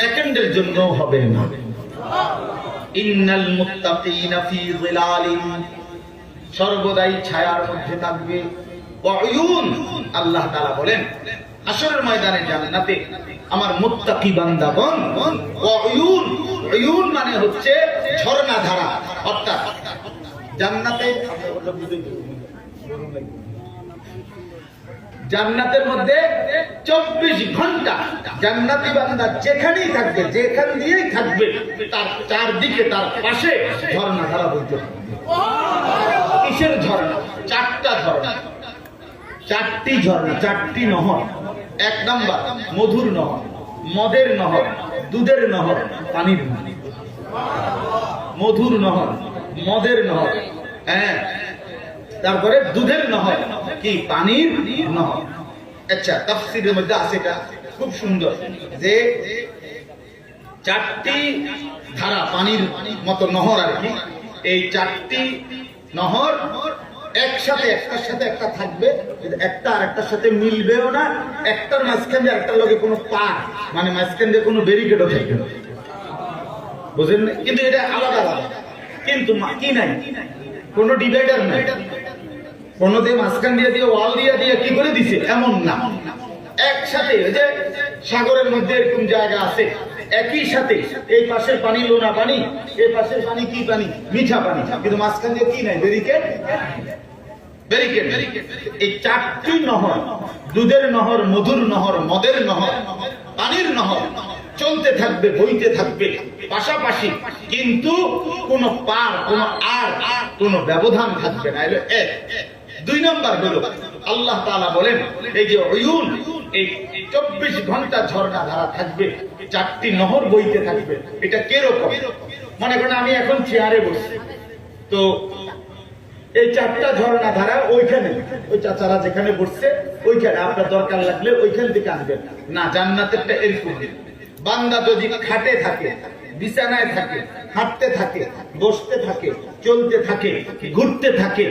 সেকেন্ডের জন্য হবে না। ইন্নাল ফি সর্বদাই ছায়ার মধ্যে থাকবে। ওয়ায়ুন আল্লাহ তাআলা বলেন আসরের ময়দানে জান্নাতে আমার মুত্তাকি বান্দাগণ ওয়ায়ুন ওয়ায়ুন মানে হচ্ছে ঝর্ণা ধারা অর্থাৎ জান্নাতে জান্নাতের মধ্যে চব্বিশ ঘণ্টা জান্নাতি বান্দা যেখানেই থাকবে, যেখান দিয়েই থাকবে, তার চারদিকে, তার পাশে ঝর্ণা ধারা বলতে কিসের ঝর্ণা? চারটা ঝর্ণা। চারটি ঝর্ণা, চারটি নহর। এক নাম্বার, মধুর নহর, মদের নহর, দুধের নহর, পানির নহর। মধুর নহর, মদের নহর হ্যাঁ। তারপরে দুধের নহর, কি? পানির নহর আচ্ছা তাফসিরের মধ্যে আছে এটা। খুব সুন্দর। যে চারটি ধারা পানির মতো নহর আর কি, এই চারটি নহর একসাথে একটার সাথে একটা থাকবে একটা আর একটার সাথে মিলবেও না, একটার মাঝখান দিয়ে একটার লগে কোনো পার মানে মাঝখান দিয়ে কোনো ব্যারিকেডও থাকবে বুঝলেন? কিন্তু এটা আলাদা আলাদা। কিন্তু কি নাই? কোনো ডিভাইডার নাই। দিয়ে মাঝখান দিয়ে দিয়ে, ওয়াল দিয়ে দিয়ে কি করে দিছে? এমন না। একসাথে যে সাগরের মধ্যে এরকম জায়গা আছে, একই সাথে এই পাশের পানি লোনা পানি, এই পাশের পানি কি পানি? মিঠা পানি। কিন্তু মাঝখান দিয়ে কি নাই? ব্যারিকেড এই চারটি নহর, দুধের নহর, মধুর নহর, মদের নহর, পানির নহর, চলতে থাকবে, বইতে থাকবে, পাশাপাশি কিন্তু কোন পার, কোন আর, কোন ব্যবধান থাকবে না। এক। দুই নম্বর হলো, আল্লাহ তাআলা বলেন, এই যে অয়ুন এই চব্বিশ ঘণ্টা ঝর্ণা ধারা থাকবে, চারটি নহর বইতে থাকবে, এটা কীরকম? মনে করেন আমি এখন চেয়ারে বসছি। তো এই চারটা ঝর্ণা ধারা ওইখানে, ওই চাচারা যেখানে বসছে, ওইখানে আপনার দরকার লাগলে ওইখান থেকে আনবেন। না, জান্নাতেরটা এরকম। বান্দা যদি খাটে থাকে, বিছানায় থাকে হাঁটতে থাকে, বসতে থাকে, চলতে থাকে, ঘুরতে থাকে,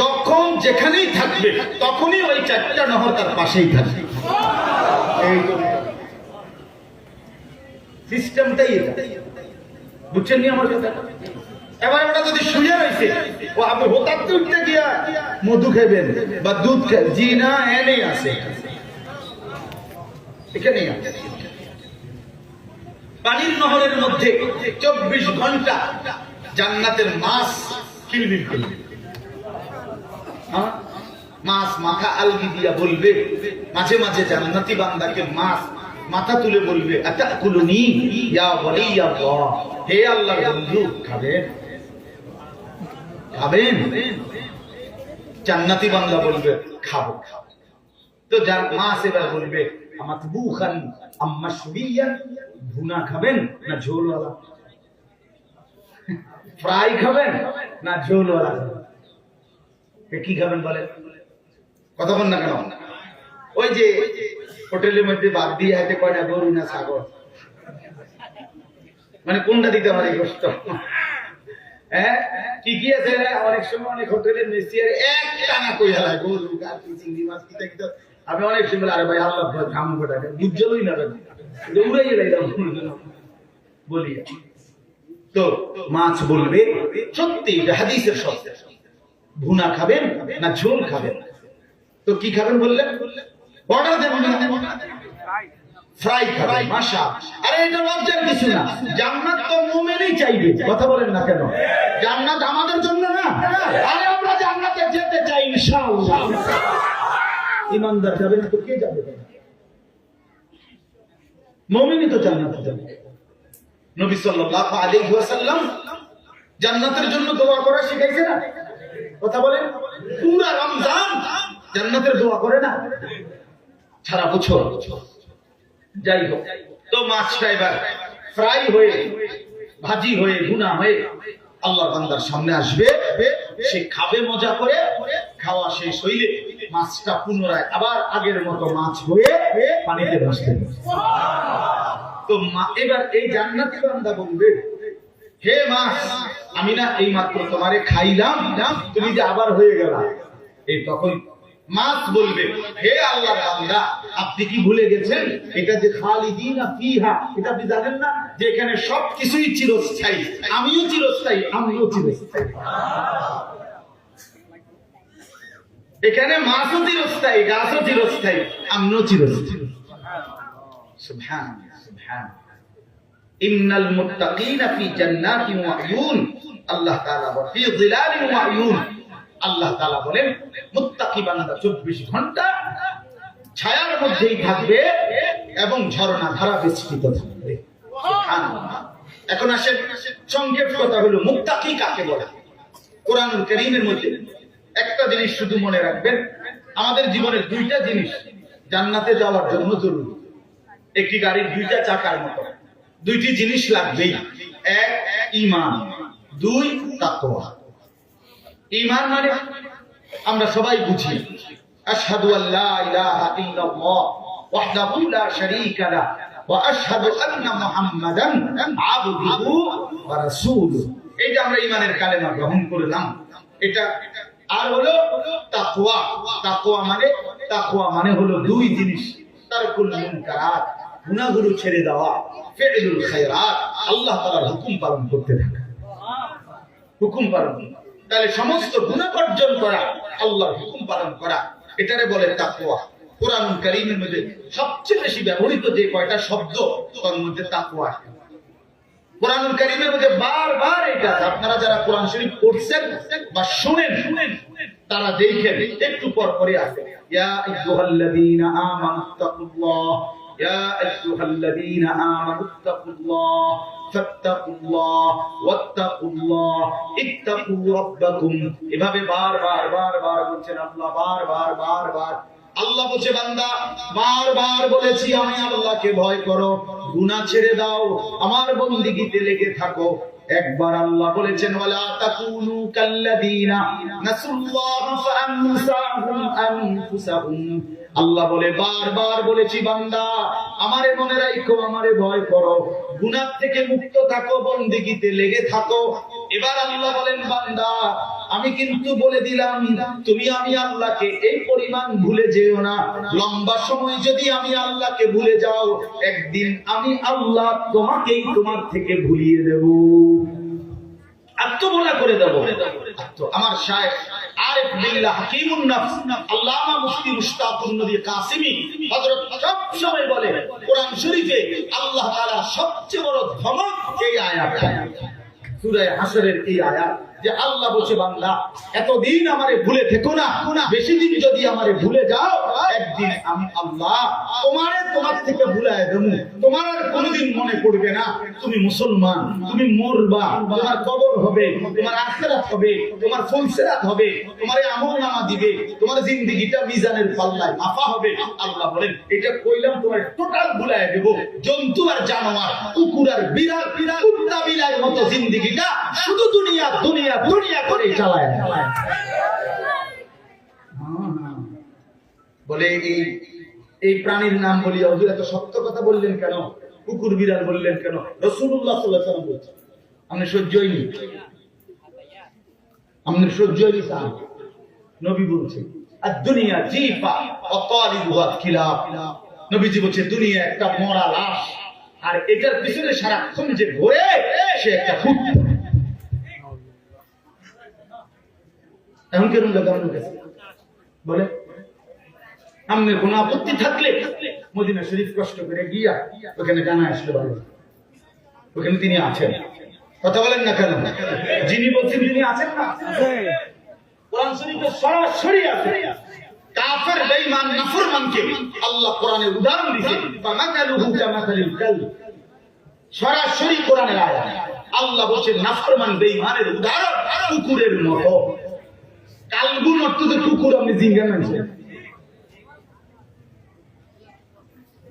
যখন যেখানেই থাকবে তখনই ওই চারটা নহর তার পাশেই থাকবে। সিস্টেমটাই বুঝছেন আমার কথা? এবার ওটা যদি শুয়ে রয়েছে, ও আপনি হোতাতে উঠতে গিয়া মধু খাবেন বা দুধ খাবেন। জি না এনেই আছে। এখানেই আছে। পানির নহরের মধ্যে চব্বিশ ঘণ্টা জান্নাতের মাছ কিলবিল করবে হ্যাঁ? মাছ মাথা আলগি দিয়া বলবে, মাঝে মাঝে জান্নাতি বান্দাকে মাছ মাথা তুলে বলবে, আতাকুলুনি ইয়া ওয়ালিয়াল্লাহ। হে আল্লাহর বন্ধু, খাবেন? খাবেন? জান্নাতি বান্দা বলবে, খাব খাব। তো যার মাছ এবার বলবে আমার বুখান আম্মা সুবিয়া ভুনা খাবেন না ঝোলওয়ালা? ফ্রাই খাবেন না ঝোলওয়ালা? কি খাবেন বলেন? বল না কেন? ওই যে হোটেলের মধ্যে বাদ দিয়ে হাতে কয়টা গরু না ছাগল? মানে কোনটা দিতে পারে কষ্ট? হ্যাঁ? কি কি আছে অনেক সময় অনেক হোটেলের মিস্ত্রি এক টানা কই হালায় গরু কাকি চিংড়ি, মাছ কিতা কিতা আমি অনেক সময় আরে ভাই, আল্লাহ ঘাম গোটাকে বুঝলই না ভাই দৌড়াই এলাম বলি তো মাছ বলবে, সত্যি হাদিসের শব্দ। ভুনা খাবেন না ঝোল খাবেন? তো কি খাবেন বললেন? চাইবে, কথা বলেন না কেন? জান্নাত আমাদের জন্য না। আমরা যেতে চাই ইমানদার যাবে না তো কে যাবে? মুমিনই তো জান্নাতে যাবে। নবী সাল্লাল্লাহু আলাইহি ওয়াসাল্লাম জান্নাতের জন্য দোয়া করা শিখাইছে না? কথা বলেন। পুরা রমজান জান্নাতের দোয়া করে না? সারা বছর। যাই হোক, তো মাছটা এবার ফ্রাই হয়ে, ভাজি হয়ে গুনা হয়ে আল্লাহ বান্দার সামনে আসবে। সে খাবে, মজা করে, খাওয়া শেষ হইলে মাছটা পুনরায় আবার আগের মতো মাছ হয়ে পানিতে ভাসতে। তো মা- এবার এই জান্নাতি বান্দা বলবে, হে মাছ আমি না এই মাত্র তোমারে খাইলাম, তুমি যে আবার হয়ে গেল। এই তখন মাছ বলবে, হে আল্লাহ বান্দা, আপনি কি ভুলে গেছেন? এটা যে খালিদিনা ফিহা, এটা আপনি জানেন না? যে এখানে সব কিছুই চিরস্থায়ী। আমিও চিরস্থায়ী আমিও চিরস্থায়ী। এখানে মাছও চিরস্থায়ী, গাছও চিরস্থায়ী, আমিও চিরস্থায়ী। সুবহান সুবহান মুত্তাকিনা ফি জান্নাতিন ওয়া আয়ুন আল্লাহ তাআলা বলেন, ফি যিলালিন ওয়া আয়ুন আল্লাহ তাআলা বলেন, মুত্তাকি বান্দা 24 ঘণ্টা ছায়ার মধ্যেই থাকবে এবং ঝর্ণা ধারা বিস্তৃত থাকবে। এখন আসেন, সংক্ষেপ কথা হলো মুক্তাকি কাকে বলে? কোরআনুল কারীমের মধ্যে একটা জিনিস শুধু মনে রাখবেন, আমাদের জীবনের দুইটা জিনিস জান্নাতে যাওয়ার জন্য জরুরি। একটি গাড়ির দুইটা চাকার মতো। দুইটি জিনিস লাগবেই। এক ইমান দুই তাকোয়া ইমান মানে আমরা সবাই বুঝি। আশহাদু আল্লা ইলাহা ইল্লাল্লাহ ওয়াহদাহু লা শারীকা লা ওয়া আশহাদু আন্না মুহাম্মাদান আবদুহু ওয়া রাসূলুহু। এই যে আমরা ইমানের কালেমা গ্রহণ করলাম। এটা আর হলো তাকওয়া। তাকওয়া মানে তাকওয়া মানে হলো দুই জিনিস। তারকুল মুনকারাত। গুনাহগুলো ছেড়ে দেওয়া ফি'লুল খায়রাত, আল্লাহ তাআলার হুকুম পালন করতে থাকা। হুকুম পালন। তাহলে সমস্ত গুনাহ বর্জন করা, আল্লাহর হুকুম পালন করা, এটারে বলে তাকওয়া। কোরআন মধ্যে সবচেয়ে বেশি ব্যবহৃত যে কয়টা শব্দ, তার মধ্যে কোরআন মধ্যে বারবার এটা আপনারা যারা কোরআন শরীফ পড়ছেন বা শুনেন শুনেন তারা দেখেন, একটু পর পরে আছে ইয়া আইয়ুহাল্লাযীনা আমানুত্তাকুল্লাহ ইয়া আইয়ুহাল্লাযীনা আমানুত্তাকুল্লাহ ফাত্তাকুল্লাহ ওয়াত্তাকুল্লাহ ইত্তাকু রাব্বাকুম এভাবে বারবার বারবার বলছেন আল্লাহ বারবার বারবার আল্লাহ বলছে, বান্দা বারবার বলেছি আমি আল্লাহকে ভয় করো, গুনাহ ছেড়ে দাও, আমার বন্দিগিতে লেগে থাকো। একবার আল্লাহ বলেছেন, ওয়ালা তাকুনু কাল্লাযীনা নাসুল্লাহ ফাআনসাহুম আনফুসাহুম। আল্লাহ বলে বারবার বলেছি বান্দা, আমারে মনে রাখো আমারে ভয় করো। গুনাহ থেকে মুক্ত থাকো, বন্দিগিতে লেগে থাকো। এবার আল্লাহ বলেন, বান্দা, আমি কিন্তু বলে দিলাম, তুমি আমি আল্লাহকে এই পরিমাণ ভুলে যেও না। লম্বা সময় যদি আমি আল্লাহকে ভুলে যাও, একদিন আমি আল্লাহ তোমাকেই তোমার থেকে ভুলিয়ে দেব। আত্মবোলা করে দেব। আমার শায়েখ কোরআন শরীফে আল্লাহ সবচেয়ে বড় যে আল্লাহ বলছে বাংলা এতদিন আমারে ভুলে থেকো না। বেশি দিন যদি আমারে ভুলে যাও একদিন আমি আল্লাহ তোমারে তোমার থেকে ভুলায় দেবো। তোমার আর কোনোদিন মনে পড়বে না। তুমি মুসলমান, তুমি মরবা। তোমার কবর হবে, তোমার আখেরাত হবে, তোমার ফুলসেরাত হবে, তোমার আমল নামা দিবে, তোমার জিন্দিগিটা মিজানের পাল্লায় মাফা হবে। আল্লাহ বলেন, এটা কইলাম তোমার টোটাল ভুলায় দেব। জন্তু আর জানোয়ার, কুকুর আর বিড়াল বিড়াল কুত্তা বিলার মতো জিন্দিগিটা শুধু দুনিয়া দুনিয়া দুনিয়া করে চালায়। বলে এই এই প্রাণীর নাম বলি, হুজুর, এত সত্য কথা বললেন কেন? কুকুর বিড়াল বললেন কেন? রসুল্লাহ সাল্লাহ বলছেন, আপনি সহ্যই নি আপনি সহ্যই নি সাহেব নবী বলছেন আর দুনিয়া জিফা অকালিবুহা খিলাফ। নবীজি বলছে দুনিয়া একটা মরা লাশ, আর এটার পিছনে সারাক্ষণ যে ঘোরে, সে একটা ফুট এখন কেমন লাগে বলে আপনার কোনো আপত্তি থাকলে মদিনা শরীফ কষ্ট করে গিয়া ওখানে জানা আসতে পারবেন ওখানে তিনি আছেন। কথা বলেন না কেন? যিনি বলছেন তিনি আছেন না? আল্লাহ উদাহরণ সরাসরি কোরআনের আল্লাহ নাফরমান উদাহরণ কুকুরের মতো। কুকুর, আপনি জিঙ্গা মানছেন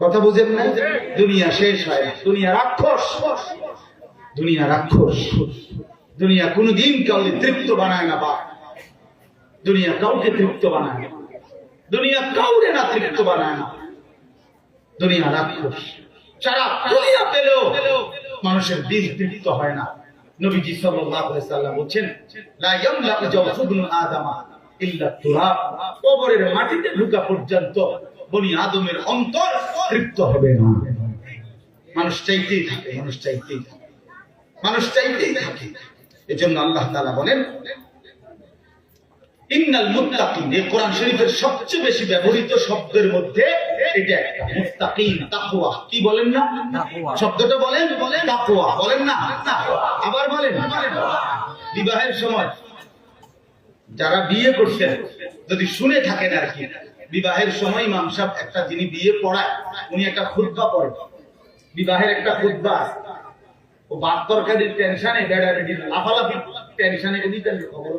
কথা বুঝেন না দুনিয়া শেষ হয় দুনিয়া রাক্ষস। দুনিয়া রাক্ষস। দুনিয়া কোনোদিন কাউকে তৃপ্ত বানায় না বা দুনিয়া কাউকে তৃপ্ত বানায় না। দুনিয়া কাউরে না তৃপ্ত বানায় না। দুনিয়া রাক্ষস। সারা দুনিয়া পেলেও মানুষের দিল তৃপ্ত হয় না। নবীজি সাল্লাল্লাহু আলাইহি সাল্লাম বলেন লা ইয়ামলাকু জাওফুবনু আদামা ইল্লা তুরাব কবরের মাটিতে ঢুকা পর্যন্ত বনি আদমের অন্তর তৃপ্ত হবে না। মানুষ চাইতেই থাকে মানুষ চাইতেই থাকে মানুষ চাইতেই থাকে। এজন্য আল্লাহ তাআলা বলেন ইন্নাল মুত্তাকিন এই কোরআন শরীফের সবচেয়ে বেশি ব্যবহৃত শব্দের মধ্যে এটা একটা। মুত্তাকিন তাকওয়া। কি বলেন না? শব্দটা বলেন বলেন তাকওয়া। বলেন না? আবার বলেন। বিবাহের সময় যারা বিয়ে করছেন যদি শুনে থাকেন আর কি বিবাহের সময় ইমাম সাহেব একটা যিনি বিয়ে পড়ায় উনি একটা খুতবা পড়েন। বিবাহের একটা আছে। ও বাদ তরকারির টেনশনে বেড়াবেড়ি লাফালাফি টেনশনে দিতেন খবর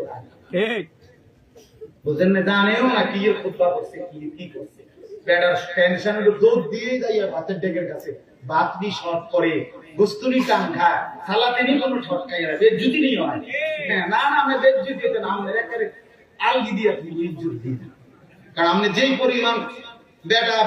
বুঝেন না জানেও না কি খুতবা করছে কি কি করছে। বেড়ার টেনশন দুধ দিয়ে যাই ভাতের ডেকের কাছে ভাত নি শর্ট করে গুস্তুনি টান খায়। সালাতে নি কোনো শর্ট খাই না বেদ জুতি নি হয়। হ্যাঁ, না না আমরা বেদ জুতি না আমরা একেবারে আলগি দিয়ে আপনি ইজ্জত দিই কারণ আপনি যেই পরিমাণ বেটা